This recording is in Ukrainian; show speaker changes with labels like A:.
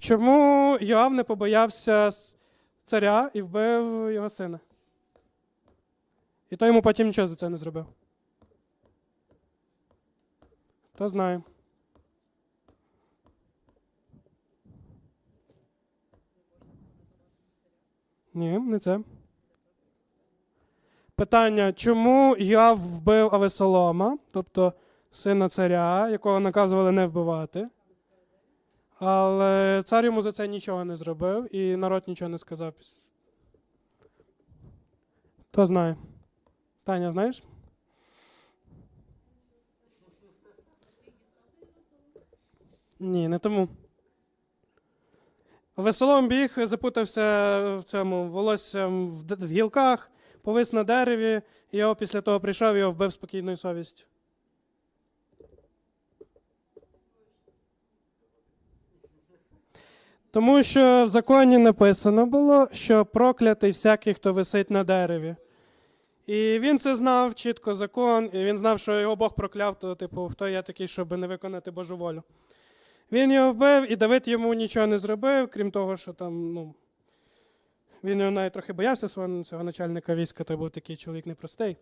A: Чому Йоав не побоявся царя і вбив його сина? І той йому потім нічого за це не зробив. Хто знає? Ні, не це. Питання: чому Йоав вбив Авесолома, тобто сина царя, якого наказували не вбивати? Але цар йому за це нічого не зробив, і народ нічого не сказав. Хто знає? Таня, знаєш? Ні, не тому. Веселом біг, запутався в цьому волоссям в гілках, повис на дереві, і його після того прийшов і його вбив спокійною совістю. Тому що в законі написано було, що проклятий всякий, хто висить на дереві. І він це знав чітко закон, і він знав, що його Бог прокляв, то, типу, хто я такий, щоб не виконати Божу волю. Він його вбив, і Давид йому нічого не зробив, крім того, що там, ну, він його навіть трохи боявся свого цього начальника війська, той був такий чоловік непростий.